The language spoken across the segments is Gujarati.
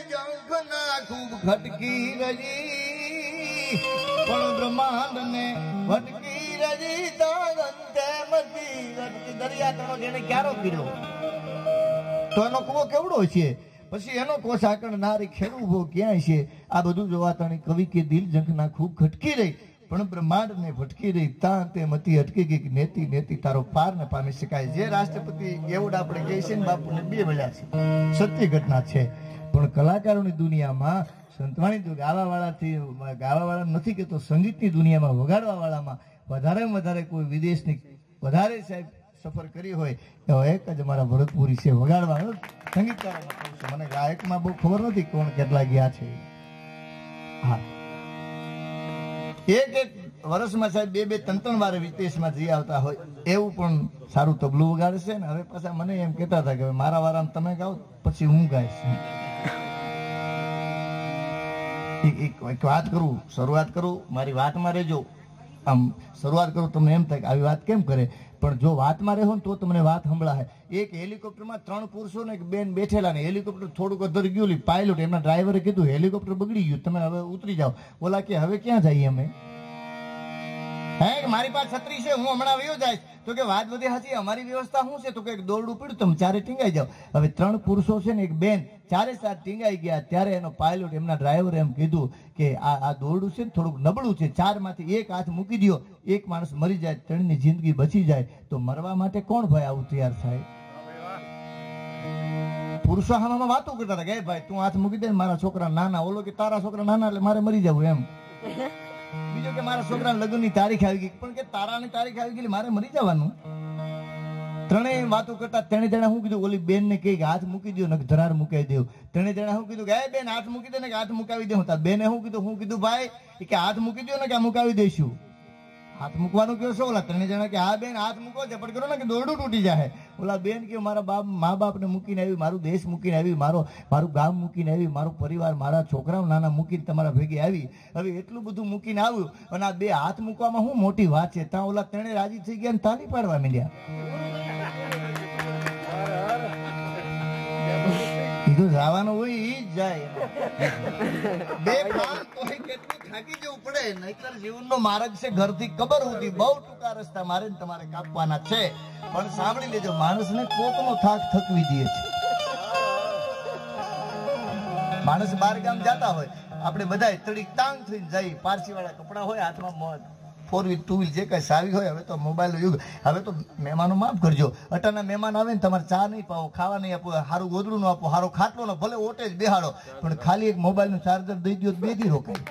જંખના ખૂબ ખટકી અંતે છે? છે? રહી. પણ બ્રહ્માંડ ને ભટકી રહી તાં તે મતી અટકી ગઈ નેતી નેતી તારો પાર ને પામી શકાય. જે રાષ્ટ્રપતિ એવોર્ડ આપણે કહીએ છીએ ને બે મળ્યા છે. સત્ય ઘટના છે. પણ કલાકારોની દુનિયામાં, સંતવાણી તો ગાવાવાળાથી ગાવાવાળા નથી કહેતો, સંગીતની દુનિયામાં, વગાડવાવાળામાં વધારેમાં વધારે કોઈ વિદેશની વધારે સાહેબ સફર કરી હોય, તો એક જ અમારા ભરતપુરી છે, વગાડવા. સંગીતકારોમાં કહું મને ગાયકમાં બહુ ખબર નથી કોણ કેટલા ગયા છે. હા. એક એક વર્ષમાં સાહેબ બે બે ત્રણ ત્રણ વાર વિદેશમાં જઈ આવતા હોય, એવું પણ સારું તબલું વગાડે છે ને. હવે પાછા મને એમ કહેતા હતા કે મારા વારામાં તમે ગાઓ, પછી હું ગાઈશ. એક- એક વાત કરું, શરૂઆત કરું, મારી વાતમાં રહેજો. આમ, શરૂઆત કરું, તમને એમ થાય કે આવી વાત કેમ કરે? પણ જો વાતમાં રહેવો ને તો તમને વાત સંભળાય. એક હેલિકોપ્ટરમાં ત્રણ પુરુષો ને એક બેન બેઠેલા ને હેલિકોપ્ટર થોડુંક અધર ગયું પાયલોટ એમના ડ્રાઈવરે કીધું, હેલિકોપ્ટર બગડી ગયું, તમે હવે ઉતરી જાઓ. ઓલા કે, હવે ક્યાં જઈએ અમે? હે, મારી પાસે છત્રી છે, હું હમણાં વયો જાય તો કે વાત બધી હતી અમારી વ્યવસ્થા શું છે? તો કે દોરડું પડ્યું તમે ચારે ટીંગાઈ જાઓ. હવે ત્રણ પુરુષો છે ને, એક બેન, ચારે સાત ટીંગાઈ ગયા. ત્યારે એનો પાયલોટ એમના ડ્રાઈવરે એમ કીધું કે આ આ દોરડું છે ને, થોડુંક નબળું છે. ચારમાંથી એક હાથ મૂકી દો એક માણસ મરી જાય, ત્રણની જિંદગી બચી જાય. તો મરવા માટે કોણ ભાઈ આવું તૈયાર થાય? પુરુષો હામાં વાતો કરતા હતા કે ભાઈ, તું હાથ મૂકી દે મારા છોકરા નાના. ઓલો કે, તારા છોકરા નાના, એટલે મારે મરી જવું. એમ. બીજો કે મારા છોકરા લગ્નની તારીખ આવી ગઈ. પણ કે તારાની તારીખ આવી ગઈ મારે મરી જવાનું. ત્રણેય વાતો કરતા તેણે જણા શું કીધું? ઓલી બેન ને કે હાથ મૂકી દો ને ધરાર મુકાઈ દો તેણે જણા શું કીધું? કે, "એ બેન, હાથ મૂકી દે ને હાથ મુકાવી દે. તાર બેને શું કીધું? હું કીધું, ભાઈ કે હાથ મૂકી દો ને, કે મુકાવી દઈશું. હાથ મૂકવાનું કયો છો? ઓલા ત્રણે જણા કે, હા બેન, હાથ મૂકો. ઝપટ કરો ને કે દોરડું તૂટી જાય ઓલા બેન કે, મારા બાપ, મા બાપને મૂકીને આવી, મારું દેશ મૂકીને આવી, મારો, મારું ગામ મૂકીને આવી, મારો પરિવાર, મારા છોકરાઓ નાના મૂકીને તમારા ભેગી આવી. હવે એટલું બધું મૂકીને આવ્યું અને આ બે હાથ મૂકવામાં શું મોટી વાત છે? ત્યાં ઓલા ત્રણે રાજી થઈ ગયા ને તાલી પાડવા માંડ્યા. જવાનું હોય ઈ જ જાય. બે પાન કોઈ કેટલું થાકી જવું પડે. નહીતર જીવનનો માર્ગ છે ઘરથી કબર સુધી. બહુ ટૂંકા રસ્તા મારે ને તમારે કાપવાના છે. પણ સાંભળી લેજો માણસને કોકનો થાક થકવી દે છે. માણસ બાર ગામ જતા હોય. આપણે બધા તડીક તાંગ થઈને જઈ પારસી વાળા કપડા હોય હાથમાં મોજ ફોર વ્હીલ ટુ વ્હીલ જે કાંઈ સારી હોય, હવે તો મોબાઈલ યુગ. હવે તો મહેમાનો માફ કરજો. અટાના મહેમાન આવે ને તમારે ચા નહીં પાવો, ખાવા નહીં આપો સારું ગોદડું ન આપો સારો ખાટલો ન, ભલે ઓટે જ બેહાડો, પણ ખાલી એક મોબાઈલનું ચાર્જર દઈ દો બે દી રોકાય.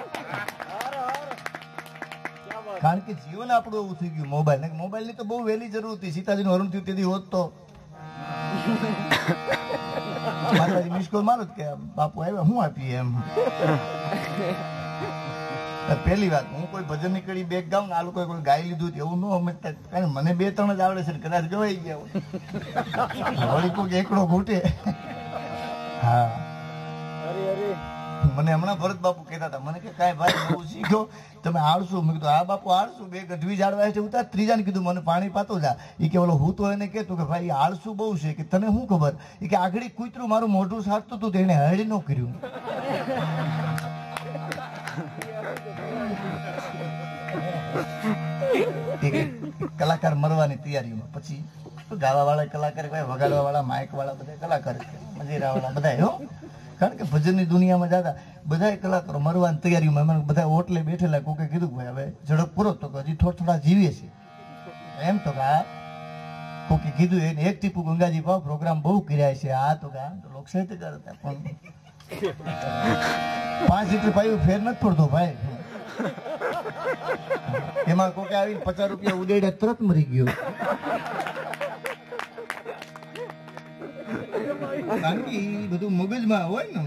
કારણ કે જીવન આપણું એવું થઈ ગયું મોબાઈલ મોબાઈલની તો બહુ વહેલી જરૂર હતી. સીતાજીનું હરણ થયું તેથી હોત તો. માતાજી મિસ કોલ મારો કે, બાપુ આવ્યા, હું આપીએ એમ. પહેલી વાત હું કોઈ ભજનની કડી બેગ ગાઉં આ લોકો કોઈ ગાઈ લીધું એવું ન સમજતા કારણ મને બે ત્રણ જ આવડે છે કદાચ ગવાઈ ગયા વળી કોઈક એકડો ઘૂટે. હા. મને હમણાં ભરત બાપુ કહેતા હતા મને કે કાંઈ ભાઈ બહુ શીખ્યો તમે આળસુ મેં કીધું આ બાપુ આળસુ બે ગઢવી જાળવાય છે ઉતાર ત્રીજાને કીધું મને પાણી પાતો જા. એ કે ઓલો હું તો એને કહેતો કે ભાઈ આળસુ બહુ છે. કે તને શું ખબર? એ કે આગળી કૂતરું મારું મોઢું સારતું હતું તો એને હળી ન કર્યું. કલાકાર મરવાની તૈયારીમાં પછી ગાવા વાળા કલાકાર કહેવાય વગાડવા વાળા માઇક વાળા બધા કલાકાર મજીરા વાળા બધા, હો. કારણ કે ભજનની દુનિયામાં જતા બધા કલાકારો મરવાની તૈયારીમાં એમાં બધા ઓટલે બેઠેલા કોકે કીધું ભાઈ, હવે ઝડપ પૂરો. તો હજી થોડા થોડા જીવીએ છીએ. એમ તો કે, કોકે કીધું એને એક ટીપુ ગંગાજી ભાવ પ્રોગ્રામ બહુ કર્યા છે. આ તો કા લોક સાહિત્યકાર હતા પણ પાંચ લીટર પાયું ફેર નથી પડતો ભાઈ. એમાં કોકે આવીને પચાસ રૂપિયા ઉડેડે તરત મરી ગયો. બધું મગજમાં હોય ને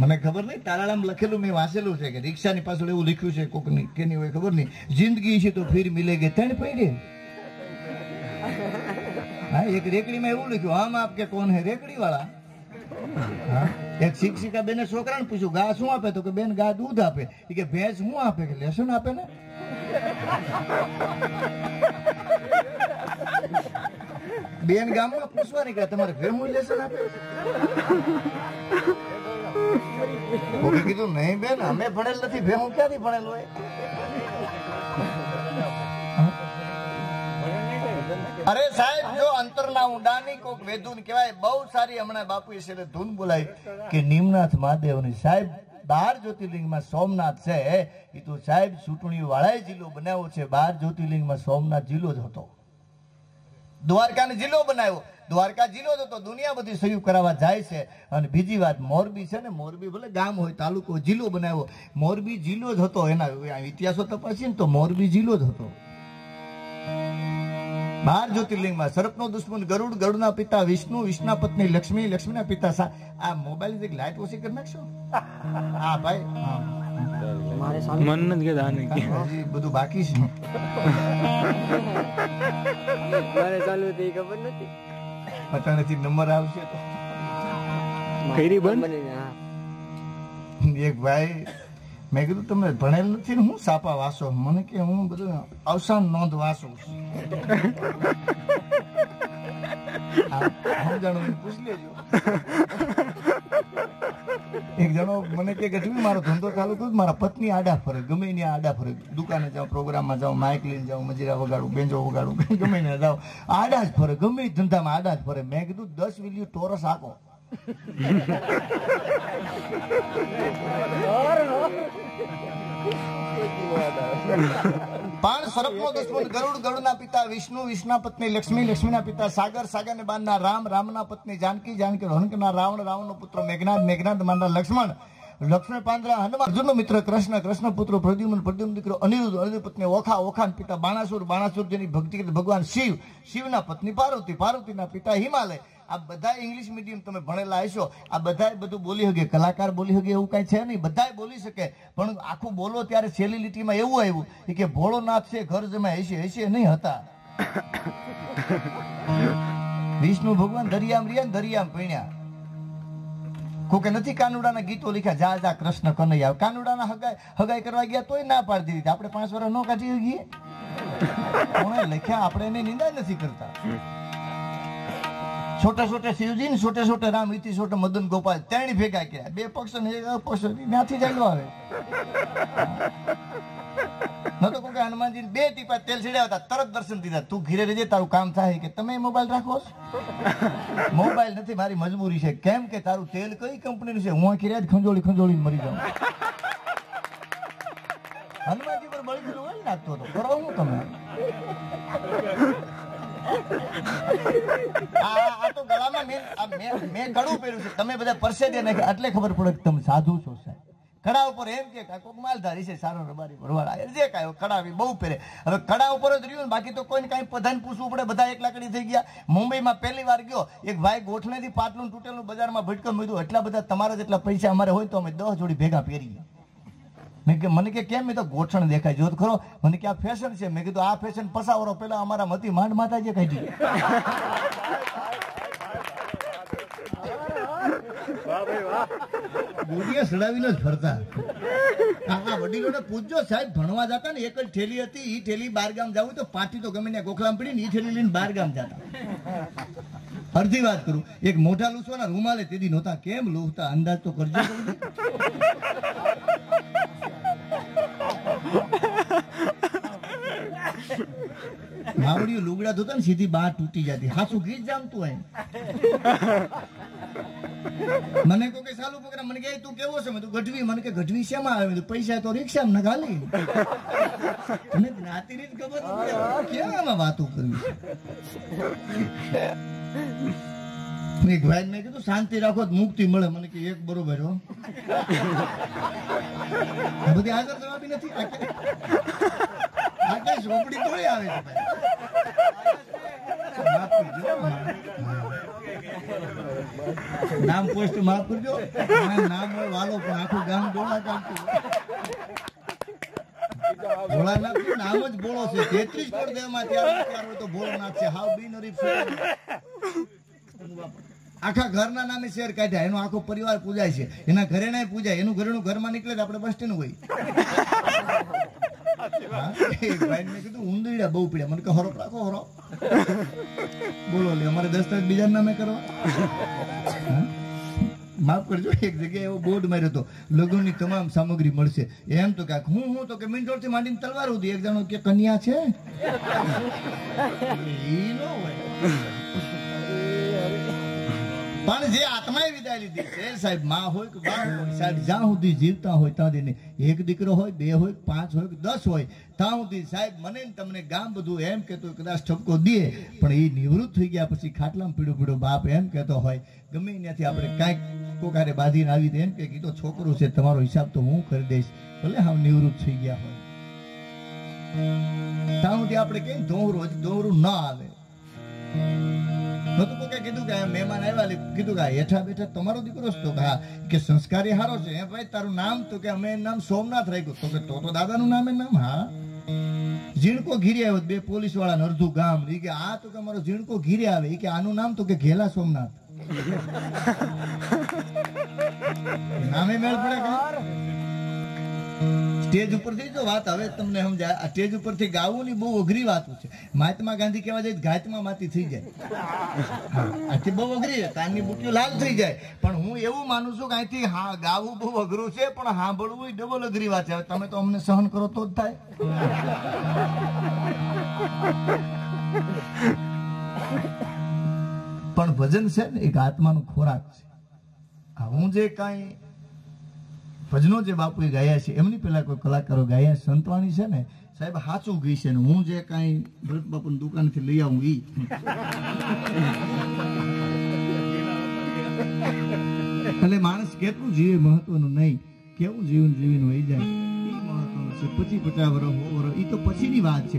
મને ખબર નહીં તારાળામાં લખેલું મેં વાંચેલું છે કે રિક્ષાની પાછળ એવું લખ્યું છે, કોકની, કેની હોય ખબર નહીં. જિંદગી છે તો ફીર મિલે ગે તણ પડે. હા, એક રેકડીમાં એવું લખ્યું, આમ આપ કે કોણ હે રેકડી વાળા એક શિક્ષિકા બેને છોકરાને પૂછ્યું, ગા શું આપે? તો કે, બેન, ગા દૂધ આપે. કે, ભેંસ શું આપે? કે લેસન આપે ને. બેન ગામમાં પૂછવા નીકળ્યા તમારે ભેહું લેસન આપે? કીધું, નહીં બેન, અમે ભણેલ નથી ભેહું ક્યાંથી ભણેલ હોય? અરે સાહેબ, જો અંતરના ઊંડાની કોક વેદુન કહેવાય, બહુ સારી હમણાં બાપુએ છે ધૂન બોલાવી કે નિમનાથ મહાદેવની. સાહેબ, બાર જ્યોતિર્લિંગમાં સોમનાથ છે, એ તો સાહેબ ચૂંટણી વાળાએ જિલ્લો બનાવ્યો છે. બાર જ્યોતિર્લિંગમાં સોમનાથ જિલ્લો જ હતો. દ્વારકાને જિલ્લો બનાવ્યો. દ્વારકા જિલ્લો જ હતો. દુનિયા બધી સહયોગ કરાવવા જાય છે. અને બીજી વાત, મોરબી છે ને, મોરબી ભલે ગામ હોય, તાલુકો જિલ્લો બનાવ્યો, મોરબી જિલ્લો જ હતો. એના ઇતિહાસો તપાસીએ ને તો મોરબી જિલ્લો જ હતો. બાર જ્યોતિર્લિંગમાં સર્પનો દુશ્મન ગરુડ ગરુડના પિતા વિષ્ણુ વિષ્ણુના પત્ની લક્ષ્મી લક્ષ્મીના પિતા સા આ મોબાઈલ એક લાઈટ ઓછી કરી નાખશો? હા ભાઈ. મન નથી બધું બાકી છે. મારે ચાલુ હતી ખબર નથી. અટાણેથી નંબર આવશે તો. ફેરી બંધ? એક ભાઈ મેં કીધું, તમે ભણેલ નથી હું સાપા વાસો? મને કે હું બધું અવસાન નોંધ વાસું. એક જણો મને કે ગઢવી મારો ધંધો ચાલુ કરું, મારા પત્ની આડા ફરે, ગમે ત્યાં આડા ફરે. દુકાને જાઉં પ્રોગ્રામમાં જાઉં માઇક લઈને જાઉં મજીરા વગાડું, બેંજો વગાડું, ગમે ત્યાં જાઉં આડા જ ફરે, ગમે ધંધામાં આડા જ ફરે. મેં કીધું, દસ વિલ્યુ ટોરસ આપો. પણ સર્પનો દુશ્મન ગરુડ ગરુડના પિતા વિષ્ણુ વિષ્ણુના પત્ની લક્ષ્મી, લક્ષ્મીના પિતા સાગર, સાગરને બાંધના રામ, રામના પત્ની જાનકી જાનકી રોહનકના રાવણ, રાવણનો પુત્ર મેઘનાથ મેઘનાથ બાંધનાર લક્ષ્મણ લક્ષ્મણ પાંદરા હનુમાન. અર્જુનનો મિત્ર કૃષ્ણ કૃષ્ણ પુત્ર પ્રદ્યુમન પ્રદ્યુમન દીકરો અનિરુદ્ધ અનિરુદ્ધ પત્ની ઓખા ઓખા પિતા બાણાસુર બાણાસુર જેની ભક્તિ ભગવાન શિવ, શિવના પત્ની પાર્વતી, પાર્વતીના પિતા હિમાલય. આ બધા ઇંગ્લિશ મીડિયમ તમે ભણેલા હશો આ બધાય બધું બોલી શકે કલાકાર બોલી શકે એવું કાંઈ છે નહીં. બધાય બોલી શકે. પણ આખું બોલો ત્યારે છેલ્લી લીટીમાં એવું આવ્યું કે ભોળોનાથ છે ઘર જમાય હશે હશે નહીં હતા. વિષ્ણુ ભગવાન દરિયામ રહ્યા ને દરિયામ પીણ્યા. કોકે નથી કાનુડાના ગીતો લખ્યા? જા જા કૃષ્ણ કનૈયા. કાનુડાના હગાઈ હગાઈ કરવા ગયા તોય ના પાડી દીધી. આપણે પાંચ વર્ષ નો કાઢી ગઈએ કોણે લખ્યા? આપણે એની નિંદા નથી કરતા. છોટા છોટા શિવજી ને છોટા છોટા રામ ઇતિ છોટા મદન ગોપાલ ત્રણ ભેગા કર્યા. બે પક્ષ ને એક અપક્ષ ત્યાંથી ચાલ્યો આવે. ન તો કોઈ હનુમાનજી બે ટીપા તેલ છેડ્યા હતા તરત દર્શન દીધા. તું ઘીરે રહેજે, તારું કામ થાય કે તમે મોબાઈલ રાખો મોબાઈલ નથી, મારી મજબૂરી છે. કેમ કે તારું તેલ કઈ કંપનીનું છે? હું ઘીરે જ ખંજોળી ખંજોળી મરી જાઉં. હનુમાનજી પર બળી ગયેલું ઓઇલ નાખતો હતો કરો હું તમે આ તો છે. તમે બધા નાખ્યા એટલે ખબર પડે તમે સાધુ છો સાહેબ. કડા ઉપર એમ કે કાંઈ કોક માલધારી છે, સારો રબારી ભરવાડા જે કાંઈ કડા બહુ પહેરે. હવે કડા ઉપર જ રહ્યું બાકી તો કોઈને કાંઈ પ્રધાન પૂછવું પડે, બધા એક લાકડી થઈ ગયા. મુંબઈમાં પહેલી વાર ગયો. એક ભાઈ ગોઠણેથી પાટલું તૂટેલું બજારમાં ભટકમ મીધું એટલા બધા તમારા જેટલા પૈસા અમારે હોય તો અમે દસ જોડી ભેગા પહેરીએ. મેં કે મને કે કેમ મેં તો ગોઠણ દેખાય? જો ખરો, મને કે આ ફેશન છે. મેં કીધું, આ ફેશન પસાવરો. પેલા અમારા મતી માંડ માતાજી કાઢી. ગોળીએ જ વડીલોને પૂછજો સાહેબ, ભણવા જતા ને એક જ ઠેલી હતી ઠેલી બાર ગામ જવું તો પાટી તો ગમે ત્યાં ગોખલામ પડી ને બાર ગામ જતા. અડધી વાત કરું. એક મોટા લૂસવાના રૂમાલે તેથી નહોતા કેમ લૂહતા અંદાજ તો કરજો. માવડીઓ લુગડા ધોતા ને સીધી બહાર તૂટી જતી. હાસુ ગીત જામતું હોય મને કહો કે, સાલું પોકરા, મને કે તું કેવો છે? મેં તું ગઢવી. મને કે ગઢવી શેમાં આવે? પૈસા તો રિક્ષામાં ન ગાલી. તને જ્ઞાતિની જ ખબર કેમ વાતો કરવી એક ભાઈ મેં કીધું, શાંતિ રાખો મુક્તિ મળે. મને કે એક બરોબર હો. બધી હાજર જવાબી નથી. ઝોપડી થોડી આવે છે. નામ પોસ્ટ માફ કરજો. નામ હોય વાલો, પણ આખું ગામ ડોળા હોય. ભોળાનાથનું નામ જ બોળો છે. તેત્રીસ પર વિચાર હોય તો ભોળાનાથ છે. હાવ બિનહરીફ છે. આખા ઘરના નામે શેર કાઢ્યા. એનો આખો પરિવાર પૂજાય છે. એના ઘરે ના પૂજાય. એનું ઘરેણું ઘરમાં નીકળે આપણે બસ સ્ટેન્ડ હોય. ભાઈને કીધું ઊંધીડા બહુ પીડ્યા મને કે હરોપ રાખો હરોપ બોલો, લે, અમારે દસ્તાવેજ બીજા નામે કરવા. હા? માફ કરજો, એક જગ્યાએ એવો બોર્ડ માર્યો હતો. લગ્નની તમામ સામગ્રી મળશે. એમ તો કાંઈક હું હું તો કે મીંડોળથી માંડીને તલવાર સુધી એક જણો કે કન્યા છે? પણ જે આત્માએ વિદાય લીધી છે સાહેબ, માં હોય કે બાળ હોય, સાહેબ, જ્યાં સુધી જીવતા હોય ત્યાં સુધી એક દીકરો હોય, બે હોય, પાંચ હોય કે દસ હોય, ત્યાં સુધી સાહેબ, મને તમને ગામ બધું એમ કહેતો કદાચ ઠપકો દે, પણ એ નિવૃત્ત થઈ ગયા પછી ખાટલામાં પીડો પીડો બાપ એમ કહેતો હોય, ગમે ત્યાંથી આપણે કાંઈક કોકારે બાંધીને આવી એમ કે કીધો છોકરો છે, તમારો હિસાબ તો હું કરી દઈશ. ભલે હા નિવૃત્ત થઈ ગયા હોય. ત્યાં સુધી આપણે કઈ ધોરું હજી ધોરું ન આવે? નતું કોકે કીધું કે મહેમાન આવ્યા કીધું કે હેઠા બેઠા તમારો દીકરો જ તો કે કે સંસ્કારી હારો છે. હે ભાઈ તારું નામ તો કે અમે નામ સોમનાથ રાખ્યું. તો કે તો તો દાદાનું નામ એ નામ હા? ઝીણકો ઘીરે આવ્યો બે પોલીસવાળા અડધું ગામ. ઈ કે આ તો કે અમારો ઝીણકો ઘીરે આવે. કે આનું નામ તો કે ઘેલા સોમનાથ. નામે મેળ પડે કે સ્ટેજ ઉપરથી જો વાત હવે તમને સમજાય, આ સ્ટેજ ઉપરથી ગાવું બહુ અઘરી વાત છે. મહાત્મા ગાંધી કહેવા જાય ઘાતમાં માતી થઈ જાય. આથી બહુ અઘરી છે, કાનની બુટીઓ લાલ થઈ જાય. પણ હું એવું માનું છું કે અહીંથી હા, ગાવું બહુ અઘરું છે, પણ સાંભળવું ડબલ અઘરી વાત છે. હવે તમે તો અમને સહન કરો તો જ થાય. પણ ભજન છે ને, એક આત્માનો ખોરાક છે. હું જે કાંઈ ભજનો જે બાપુએ ગાયા છે, એમની પેલા કોઈ કલાકારો ગાયા? સંતવાણી છે ને? સાહેબ સાચું ગઈ છે ને, હું જે કાંઈ ભરત બાપુની દુકાનથી લઈ આવું ઈ. એટલે માણસ કેટલું જીવે મહત્વનું નહીં. કેવું જીવન જીવીને વહી જાય? ઈ મહત્વનું છે. પચી પચાસ વર્ષ સો વર્ષ એ તો પછીની વાત છે.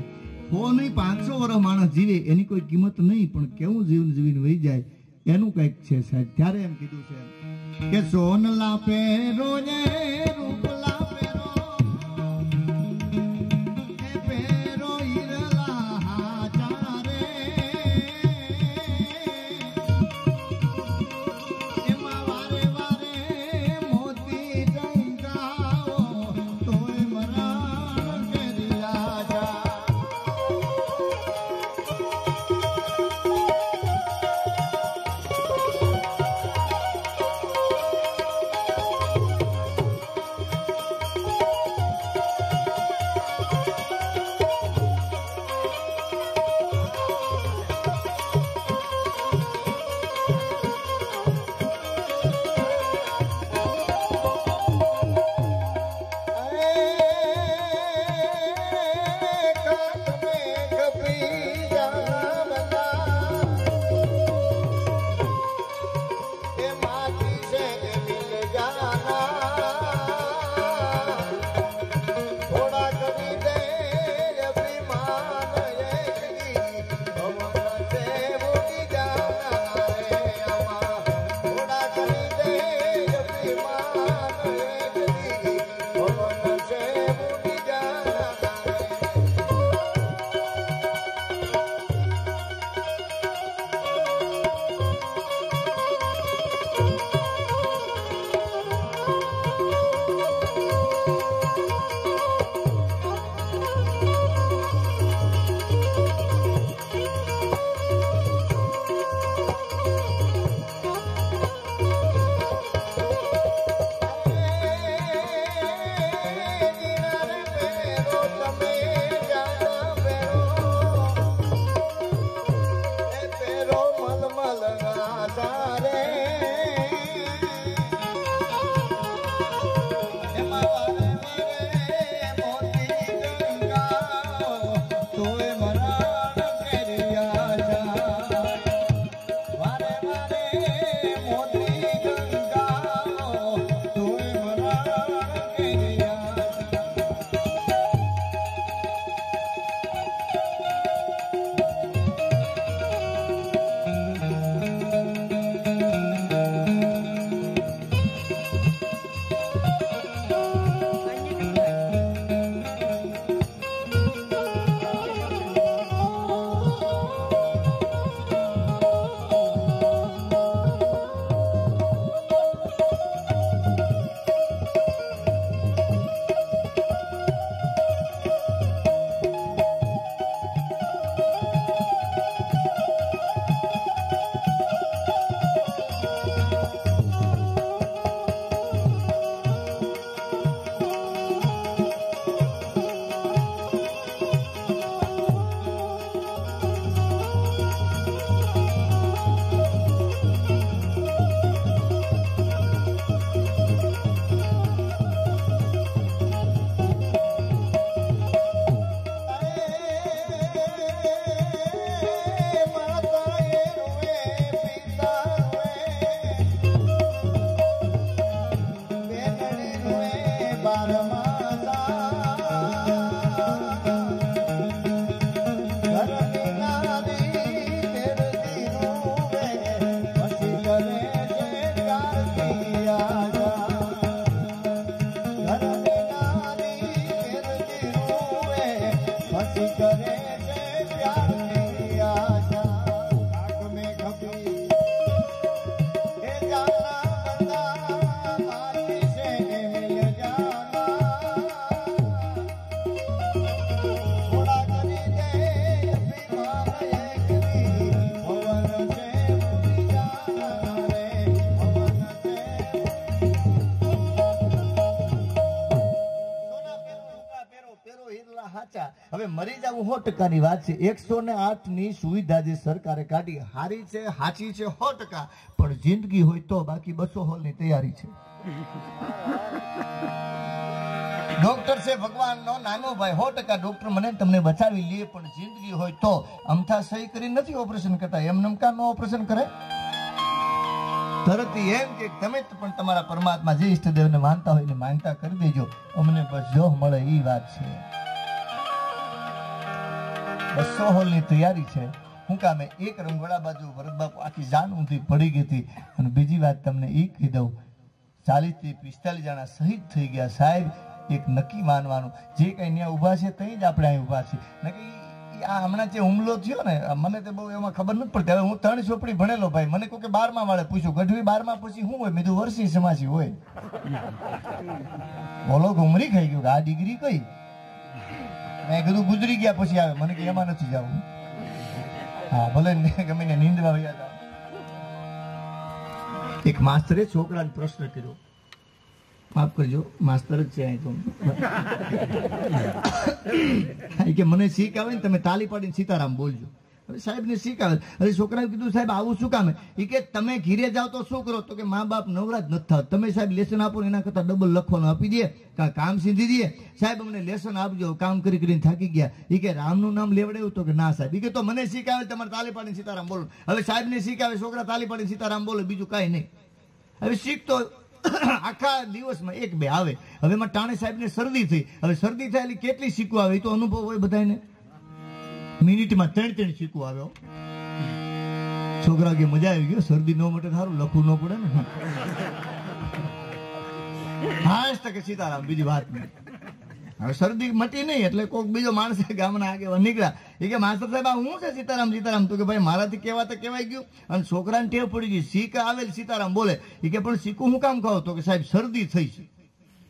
સો નહીં, પાંચસો વર્ષ માણસ જીવે, એની કોઈ કિંમત નહીં, પણ કેવું જીવન જીવીને વહી જાય, એનું કંઈક છે સાહેબ. ત્યારે એમ કીધું છે કે સોનલા પેરો ને સો ટકાની વાત છે. એકસો ને આઠની સુવિધા જે સરકારે કાઢી, હારી છે, હાચી છે, સો ટકા. પણ જિંદગી હોય તો બાકી બસો હોલની તૈયારી છે. ડોક્ટર છે ભગવાનનો નાનો ભાઈ, સો ટકા ડોક્ટર મને તમને બચાવી લે, પણ જિંદગી હોય તો અમથા સહી કરી નથી ઓપરેશન કરતા. એમ નમકા નો ઓપરેશન કરે? તરત એમ કે તમે પણ તમારા પરમાત્મા જે ઈષ્ટદેવને માનતા હોય એને માનતા કરી દેજો. અમને બસ જો મળે એ વાત છે. બસો હોલની તૈયારી છે. હું કામે એક રંગોળા બાજુ વરદબાપુ આખી જાન ઊંધી પડી ગઈ હતી. અને બીજી વાત તમને એ કહી દઉં ચાલીસથી પિસ્તાલીસ જણા શહીદ થઈ ગયા. સાહેબ, એક નક્કી માનવાનું, જે કંઈ ત્યાં ઊભા છે ત્યાં જ આપણે અહીં ઊભા છીએ. નક્કી આ હમણાં જે હુમલો થયો ને, મને તો બહુ એમાં ખબર નથી પડતી. હવે હું ત્રણ ચોપડી ભણેલો ભાઈ. મને કોઈ કે બારમા વાળે પૂછ્યું. ગઢવી બારમા પછી શું હોય? મેં કીધું વર્ષી સમાસી હોય. બોલો ઘુમરી ખાઈ ગયું કે આ ડિગ્રી કઈ? મેં કીધું ગુજરી ગયા પછી આવે. મને કે એમાં નથી જવું. હા, ભલે ગમે ને નીંદવા વયા જાવ એક માસ્તરે છોકરાને પ્રશ્ન કર્યો. માફ કરજો, માસ્તર જ છે અહીં તો. કે મને શીખ આવે ને તમે તાલી પાડીને સીતારામ બોલજો. સાહેબને આવે હવે છોકરાએ કીધું, સાહેબ, આવું શું કામ? એ કે, તમે ઘીરે જાઓ તો શું કરો? તો કે, મા બાપ નવરા જ નથી થતા. તમે સાહેબ લેસન આપો એના કરતાં ડબલ લખવાનું આપી દે કાં કામ સીધી દઈએ? સાહેબ, અમને લેસન આપજો, કામ કરી કરીને થાકી ગયા. એ કે, રામનું નામ લેવડાવ્યું તો કે, ના, સાહેબ. એ કે, તો મને શીખ આવે તમારે તાલી પાડીને સીતારામ બોલો હવે સાહેબને શીખ આવે છોકરા તાલી પાડીને સીતારામ બોલે, બીજું કાંઈ નહીં. હવે શીખતો આખા દિવસમાં એક બે આવે. હવે એમાં ટાણે સાહેબને શરદી થઈ. હવે શરદી થાય એટલે કેટલી શીખવા આવે? એ તો અનુભવ હોય બધાને મિનિટમાં ત્રણ ત્રણ ચીકુ આવ્યો છોકરા કે મજા આવી ગયો, શરદી ન મટે સારું, લખવું ન પડે ને. હા તકે સીતારામ, બીજી વાત નહીં. હવે શરદી મટી નહીં એટલે કોઈક બીજો માણસ ગામના આગેવાન નીકળ્યા. એ કે માસ્ટર સાહેબ, આ હું છે સીતારામ સીતારામ? તો કે, ભાઈ, મારાથી કહેવા તો કહેવાય ગયું. અને છોકરાને ટેવ પડી ગઈ સીક આવેલ સીતારામ, બોલે. એ કે, પણ સીકું હું કામ ખાવ તો કે, સાહેબ, શરદી થઈ છે.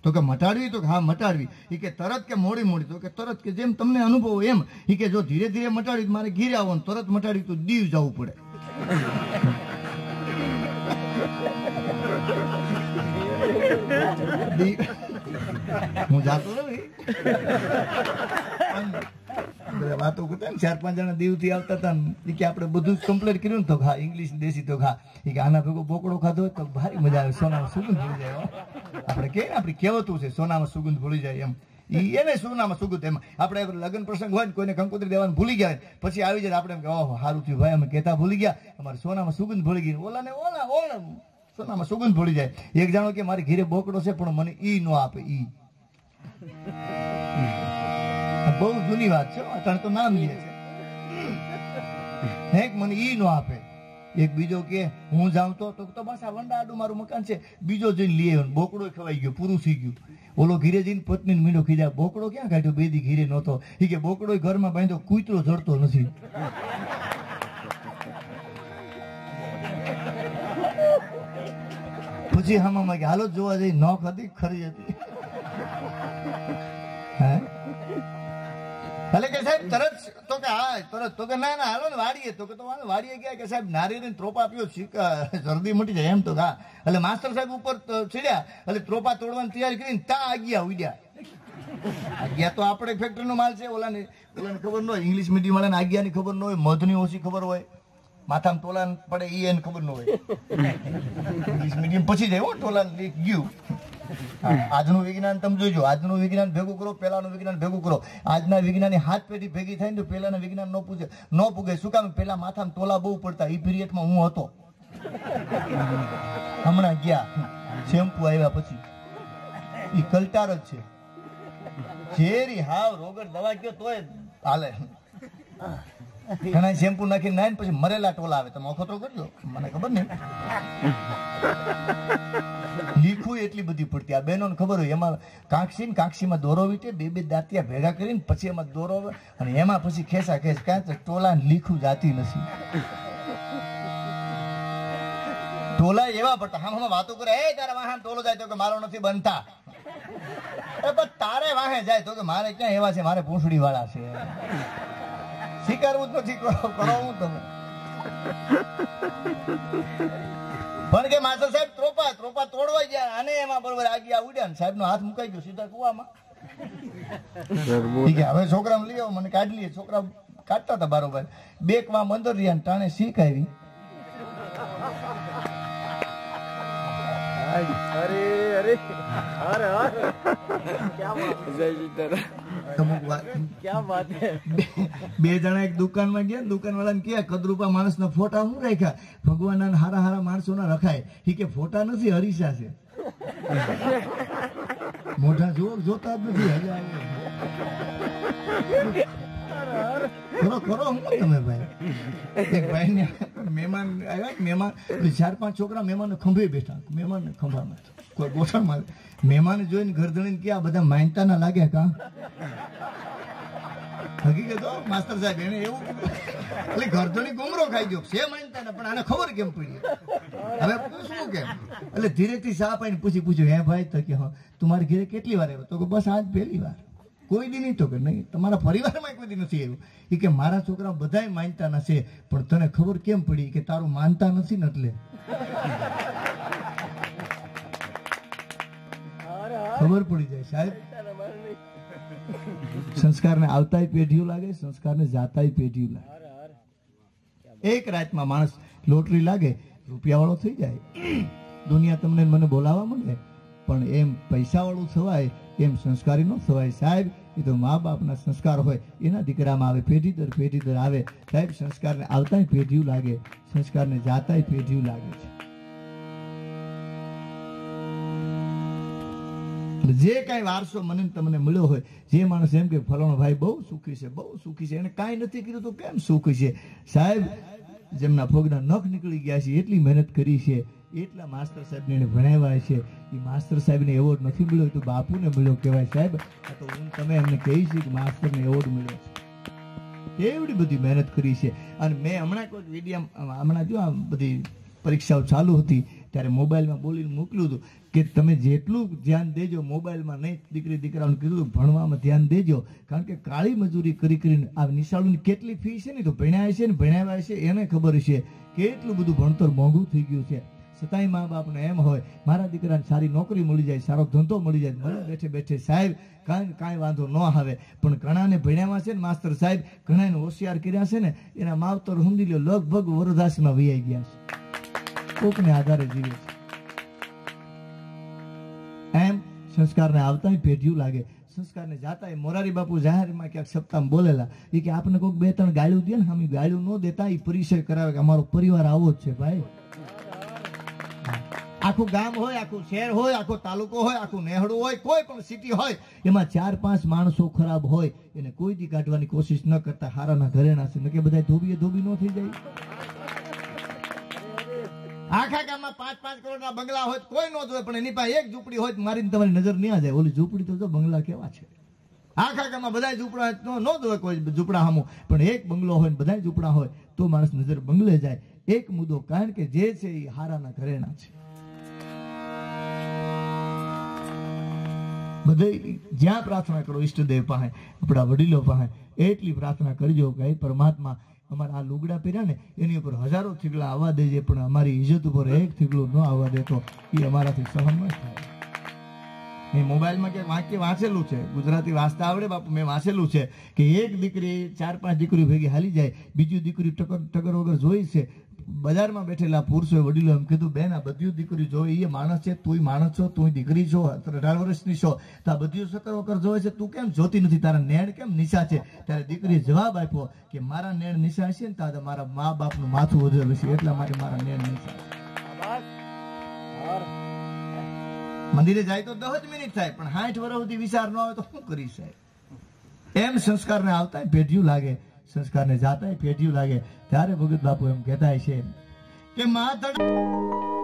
તો કે મટાડવી તો કે હા, મટાડવી. એ કે તરત કે મોડી મોડી. તો કે તરત કે જેમ તમને અનુભવ એમ. એ કે જો ધીરે ધીરે મટાડવી મારે ઘીરે આવવાનું તરત મટાડવી તો દીવ જવું પડે. હું જાતો નથી વાતો ને, ચાર પાંચ જણા દીવથી આવતા હતા ને કે આપણે બધું કમ્પ્લીટ કર્યું ને તો ખા ઇંગ્લિશ દેશી તો ખા. એ કે આના ભેગો બોકડો ખાધો તો ભારી મજા આવે, સોનામાં સુગંધ ભૂલી જાય. આપણે કે આપણી કહેવતું છે, સોનામાં સુગંધ ભૂલી જાય એમ. એને સોનામાં સુગંધ એમ. આપણે લગ્ન પ્રસંગ હોય ને, કોઈને કંકોત્રી દેવાનું ભૂલી ગયા પછી આવી જાય આપણે કે, ઓહો, સારું થયું ભાઈ, અમે કહેતા ભૂલી ગયા. અમારે સોનામાં સુગંધ ભૂલી ગઈ. ઓલાને ઓલા ઓલા, સોનામાં સુગંધ ભૂલી જાય. એક જાણો કે મારી ઘીરે બોકડો છે, પણ મને ઈ નો આપે, ઈ. બહુ જૂની વાત છે અત્યારે તો નામ લે છે. હેક મને ઈ નો આપે. એક બીજો કે, હું જાઉં તો તો બસ આ વંડાડું મારું મકાન છે. બીજો જઈને લઈ આવ્યો બોકડો ખવાઈ ગયો, પૂરું થઈ ગયું. ઓલો ઘીરે જઈને પત્ની મીંડો ખીજા બોકડો ક્યાં કાઢ્યો? બે દી ઘીરે નહોતો. એ કે બોકડો ઘરમાં બાંધ્યો, કૂતરો જડતો નથી. પછી હમામાં કે હાલો જોવા જઈ, નોખ હતી, ખરી હતી. ભલે કે સાહેબ, તરત તો કે હા, તરત. તો કે ના ના, હાલો ને વાડીએ. તો કે તો વાડીએ ગયા કે સાહેબ નારિયેળ ત્રોપા પીઓ શરદી મટી જાય એમ તો, હા. એટલે માસ્ટર સાહેબ ઉપર ચડ્યા, એટલે ત્રોપા તોડવાની તૈયારી કરીને તા આગિયા ઉડ્યા. આગિયા તો આપણે ફેક્ટરી નો માલ છે, ઓલાને ઓલાને ખબર ન હોય ઇંગ્લિશ મીડિયમ વાળાને આજ્ઞાની ખબર ન હોય, મધની ઓછી ખબર હોય, માથામાં ટોલા પડે એ એને ખબર ન હોય. ઇંગ્લિશ મીડિયમ પછી જાય હો, ટોલાન ગયું. આજનું વિજ્ઞાન તમે જોજો. આજનું વિજ્ઞાન ભેગું કરો પેલાનું વિજ્ઞાન ભેગું કરો. આજના વિજ્ઞાનની હાથ પેઢી ભેગી થાય ને તો પેલાના વિજ્ઞાન ન પૂછે. ન પૂગે શું કામ? પેલા માથામાં તોલા બહુ પડતા. એ પીરિયડમાં હું હતો? હમણાં ગયા. શેમ્પુ આવ્યા પછી. એ કલ્ટાર જ છે. ઝેરી હાવ રોગર દવા ગયો તોય હાલે. ઘણા શેમ્પુ નાખીને નાય પછી મરેલા ટોલા આવે. તમે અખતરો કરજો. મને ખબર નહીં લીખું એટલી બધી પડતી. આ બહેનોને ખબર હોય, એમાં કાંક્ષી ને કાંક્ષીમાં દોરો વીટે, બે બે દાંતિયા ભેગા કરીને પછી એમાં દોરો અને એમાં પછી ખેંચા ખેંચ. તો ટોલા લીખું જાતી નથી. ટોલા એવા પડતા. હા હા વાતો કરે, એ, તારા વાહન ટોલો જાય તો કે મારો નથી બનતા. પણ તારે વાહે જાય તો કે મારે ક્યાં એવા છે? મારે પૂંછડી વાળા છે. સ્વીકારવું જ નથી કરો કરો હું તમે પણ કે માસ્ટર સાહેબ, ત્રોપા ત્રોપા તોડવા ગયા. અને એમાં બરોબર આગિયા ઉડ્યા ને સાહેબ નો હાથ મુકાઈ ગયો સીધા કુવામાં. હવે છોકરા લઈ આવો, મને કાઢી લઈએ છોકરા કાઢતા હતા બરોબર. બે વામ મંદર રહ્યા ટાણે શીખ આવી. અરે અરે હર હર. જય સીતારામ વાત બે જણા એક દુકાનમાં ગયા દુકાન વાળાને કહે કદરૂપા માણસના ફોટા શું રાખ્યા? ભગવાનના હારા હારા માણસો ના રખાય. એ કે ફોટા નથી હરીસા છે. મોઢા જોર જોતા જ નથી હજાર. કરો કરો હું તમે ભાઈ. એક ભાઈને મહેમાન આવ્યા મહેમાન ચાર, પાંચ છોકરા મહેમાન ખંભે બેઠા મહેમાન ખંભામાં. કોઈ ગોઠણમાં મહેમાન જોઈને ગરદણીને કે આ બધા માનતા ના લાગ્યા કા? હકીકત માસ્તર સાહેબ, એને એવું એટલે ગરદણી ગુમરો ખાઈ ગયો. છે માનતા ને પણ આને ખબર કેમ પડી? હવે પૂછવું કેમ? એટલે ધીરેથી સાપ આવીને પૂછી પૂછ્યું, હે ભાઈ? તો કે, હા મારી ઘરે કેટલી વાર આવ્યો? તો બસ આજ પહેલી વાર. કોઈ દી નહીં તો કે નહીં. તમારા પરિવારમાં કોઈ દી નથી આવ્યું. એ કે મારા છોકરા બધાય માનતા નથી. પણ તને ખબર કેમ પડી કે તારું માનતા નથી ને એટલે? ખબર પડી જાય સાહેબ. સંસ્કારને આવતાય પેઢીઓ લાગે, સંસ્કારને જાતાય પેઢીઓ લાગે. એક રાતમાં માણસ લોટરી લાગે, રૂપિયાવાળો થઈ જાય. દુનિયા તમને મને બોલાવવા માંડે. પણ એમ પૈસાવાળું થવાય, એમ સંસ્કારી ન થવાય. સાહેબ, એ તો મા બાપના સંસ્કાર હોય. એના દીકરામાં આવે, પેઢી દર પેઢી દર આવે. સાહેબ, સંસ્કારને આવતાય પેઢીયું લાગે. સંસ્કારને જાતાય પેઢીયું લાગે છે. જે કાંઈ વારસો મને તમને મળ્યો હોય, જે માણસ એમ કે, ફલાણો ભાઈ બહુ સુખી છે, બહુ સુખી છે. એને કાંઈ નથી કીધું, તો કેમ સુખી છે? સાહેબ જેમના પગના નખ નીકળી ગયા છે, એટલી મહેનત કરી છે, એટલા માસ્ટર સાહેબને એને ભણાવ્યા છે. એ માસ્ટર સાહેબને એવોર્ડ નથી મળ્યો તો બાપુને મળ્યો કહેવાય સાહેબ. આ તો હું તમે એમને કહી છે કે માસ્ટરને એવોર્ડ મળ્યો છે. એવડી બધી મહેનત કરી છે. અને મેં હમણાં કોઈ વિડીયા હમણાં જો આ બધી પરીક્ષાઓ ચાલુ હતી ત્યારે મોબાઈલમાં બોલીને મોકલ્યું હતું કે તમે જેટલું ધ્યાન દેજો, મોબાઈલમાં નહીં દીકરી દીકરાઓને કીધું ભણવામાં ધ્યાન દેજો. કારણ કે કાળી મજૂરી કરી કરીને આ નિશાળોની કેટલી ફી છે ને, તો ભણ્યા છે ને ભણાવ્યા છે એને ખબર છે કેટલું બધું ભણતર મોંઘું થઈ ગયું છે. છતાંય મા બાપને એમ હોય, મારા દીકરાને સારી નોકરી મળી જાય, સારો ધંધો મળી જાય મને બેઠે બેઠે સાહેબ, કાંઈ કાંઈ વાંધો ન આવે. પણ ઘણાને ભણ્યામાં છે ને, માસ્તર સાહેબ ઘણાને હોશિયાર કર્યા છે ને, એના માવતર સમજી લ્યો લગભગ વરદાસમાં વૈયાઈ ગયા છે. કોકને આધારે જીવે છે. એમ સંસ્કારને આવતાય પેઢિયું લાગે. સંસ્કારને જાતાય. મોરારી બાપુ જાહેરમાં ક્યાંક સપ્તાહમાં બોલેલા. એ કે આપણે કોઈક બે ત્રણ ગાળ્યું દે ને અમે ગાળ્યું ન દેતા એ પરિચય કરાવે કે અમારો પરિવાર આવો જ છે ભાઈ. આખું ગામ હોય, આખું શહેર હોય, આખો તાલુકો હોય, આખું નેહડું હોય, કોઈ પણ સિટી હોય, એમાં ચાર પાંચ માણસો ખરાબ હોય, એને કોઈ દી કાઢવાની કોશિશ ન કરતા હારાના ઘરેણા છે. કે બધા ધોબીએ ધોબી ન થઈ જાય? આખા ગામમાં પાંચ પાંચ કરોડના બંગલા હોય કોઈ નો જોવે, પણ એની પાસે એક ઝૂંપડી હોય મારી તમારી નજર નહીં જાય ઓલી ઝૂંપડી તો બંગલા કેવા છે. આખા ગામમાં બધા ઝૂંપડા ન જોવે કોઈ ઝૂંપડા સામો પણ એક બંગલો હોય બધા ઝૂંપડા હોય તો માણસ નજર બંગલે જાય. એક મુદ્દો કારણ કે જે છે એ હારાના ઘરેણા છે. બધે જ્યાં પ્રાર્થના કરો ઈષ્ટદેવ પાસે, આપણા વડીલો પાસે, એટલી પ્રાર્થના કરજો કે પરમાત્મા અમારા આ લુગડા પહેર્યા ને, એની ઉપર હજારો થીગડા આવવા દેજે, પણ અમારી ઇજ્જત ઉપર એક થીગડું ન આવવા દેતો એ અમારાથી સહન ન થાય. મેં મોબાઈલમાં કે વાક્ય વાંચેલું છે. ગુજરાતી વાંચતા આવડે બાપુ, મેં વાંચેલું છે કે એક દીકરી ચાર પાંચ દીકરીઓ ભેગી હાલી જાય, બીજી દીકરી ટકર ટકર વગર જોઈ છે બજારમાં બેઠેલા પુરુષોએ વડીલો એમ કીધું, બેન, આ બધી દીકરી જોવે એ માણસ છે, તું માણસ છો, તું દીકરી છો અઢાર વર્ષની છો, તો આ બધી સત્તર વખત જોવે છે, તું કેમ જોતી નથી? તારા નેણ કેમ નિશા છે? ત્યારે દીકરીએ જવાબ આપ્યો કે, મારા નેણ નિશા છે ને તારે મારા મા બાપનું માથું વધેલું છે, એટલા માટે મારા નેણ નિશા મંદિરે જાય તો દસ મિનિટ થાય, પણ સાઠ વર્ષ સુધી વિચાર ન આવે તો શું કરી સાહેબ? એમ સંસ્કારને આવતા ભેટ્યું લાગે. સંસ્કારને જાતા પેઢિયું લાગે ત્યારે ભગત બાપુ એમ કહેતા છે કે માથડ